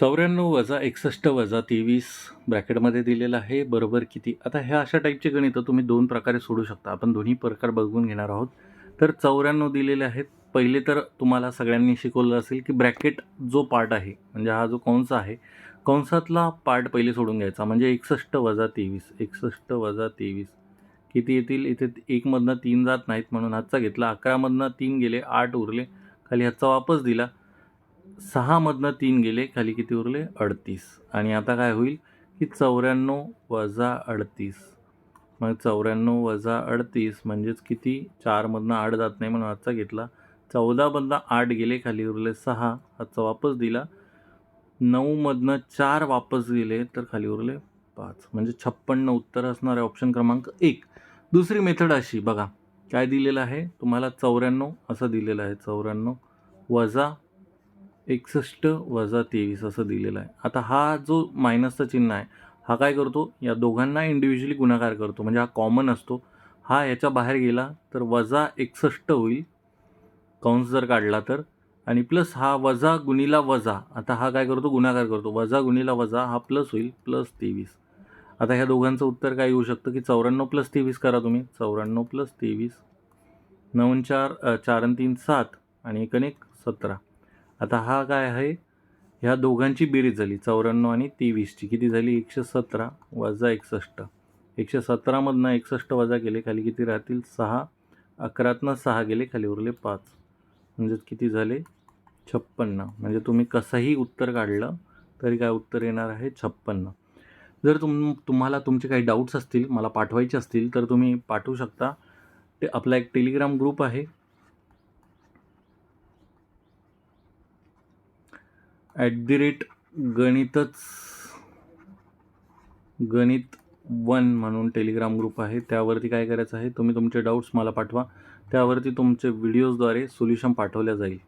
चौऱ्याण्णव वजा एकसष्ट वजा तेवीस ब्रॅकेटमध्ये दिलेलं आहे. बरोबर किती? आता ह्या अशा टाईपचे गणितं तुम्ही दोन प्रकारे सोडू शकता. आपण दोन्ही प्रकार बघून घेणार आहोत. तर चौऱ्याण्णव दिलेले आहेत. पहिले तर तुम्हाला सगळ्यांनी शिकवलं असेल की ब्रॅकेट जो पार्ट आहे म्हणजे हा जो कंस आहे कंसातला पार्ट पहिले सोडून घ्यायचा. म्हणजे एकसष्ट वजा तेवीस. एकसष्ट वजा तेवीस. किती येतील? इथे एकमधनं तीन जात नाहीत म्हणून हातचा घेतला. अकरामधनं तीन गेले आठ उरले. खाली हातचा वापस दिला. सहामधनं तीन गेले खाली किती उरले? अडतीस. आणि आता काय होईल की चौऱ्याण्णव वजा अडतीस. मग चौऱ्याण्णव वजा अडतीस म्हणजेच किती? चारमधनं आठ जात नाही म्हणून आजचा घेतला. चौदामधनं आठ गेले खाली उरले सहा. आजचा वापस दिला. नऊमधनं चार वापस गेले तर खाली उरले पाच. म्हणजे छप्पन्न उत्तर असणार आहे ऑप्शन क्रमांक एक. दुसरी मेथड अशी बघा. काय दिलेलं आहे? तुम्हाला चौऱ्याण्णव असं दिलेलं आहे. चौऱ्याण्णव वजा एकसष्ट वजा तेवीस असं दिलेलं आहे. आता हा जो मायनसचा चिन्ह आहे हा काय करतो? या दोघांना इंडिव्हिज्युअली गुणाकार करतो. म्हणजे हा कॉमन असतो. हा याच्या बाहेर गेला तर वजा एकसष्ट होईल. कंस जर काढला तर. आणि प्लस हा वजा गुणीला वजा. आता हा काय करतो? गुणाकार करतो. वजा गुणीला वजा हा प्लस होईल प्लस तेवीस. आता ह्या दोघांचं उत्तर काय येऊ शकतं? की चौऱ्याण्णव प्लस तेवीस करा तुम्ही. चौऱ्याण्णव प्लस तेवीस. नऊन चार चार आणि तीन सात. आणि एक आणि एक सतरा. आता हा काय आहे? ह्या दोघांची बेरीज झाली. चौऱ्याण्णव आणि तेवीसची. किती झाली? एकशे सतरा वजा एकसष्ट. एकशे सतरामधनं एकसष्ट वजा केले. खाली किती राहतील? सहा. अकरातनं सहा गेले. खाली उरले पाच. म्हणजेच किती झाले? छप्पन्न. म्हणजे तुम्ही कसंही उत्तर काढलं तरी काय उत्तर येणार आहे? छप्पन्न. जर तुम तुम्हाला तुमचे काही डाऊट्स असतील मला पाठवायचे असतील तर तुम्ही पाठवू शकता. ते आपला एक टेलिग्राम ग्रुप आहे. ॲट दी रेट गणितच गणित वन म्हणून टेलिग्राम ग्रुप आहे. त्यावरती काय करायचं आहे तुम्ही तुमचे डाऊट्स मला पाठवा. त्यावरती तुमचे व्हिडिओजद्वारे सोल्युशन पाठवल्या जाईल.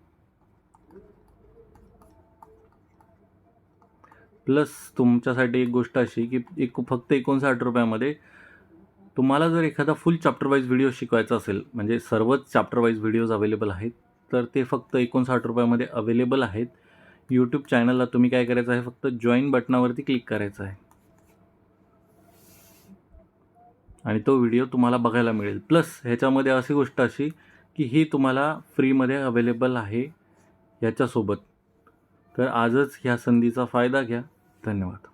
प्लस तुमच्यासाठी एक गोष्ट अशी की एक फक्त एकोणसाठ रुपयामध्ये तुम्हाला जर एखादा फुल चॅप्टर वाईज व्हिडिओ शिकवायचा असेल म्हणजे सर्वच चॅप्टर वाईज व्हिडिओज अवेलेबल आहेत तर ते फक्त एकोणसाठ रुपयामध्ये अवेलेबल आहेत. यूट्यूब चॅनलला तुम्ही काय करायचं आहे? फक्त जॉईन बटनावरती क्लिक करायचं आहे. आणि तो व्हिडिओ तुम्हाला बघायला मिळेल. प्लस ह्याच्यामध्ये अशी गोष्ट अशी की ही तुम्हाला फ्रीमध्ये अवेलेबल आहे ह्याच्यासोबत तर आजच ह्या संधीचा फायदा घ्या. धन्यवाद.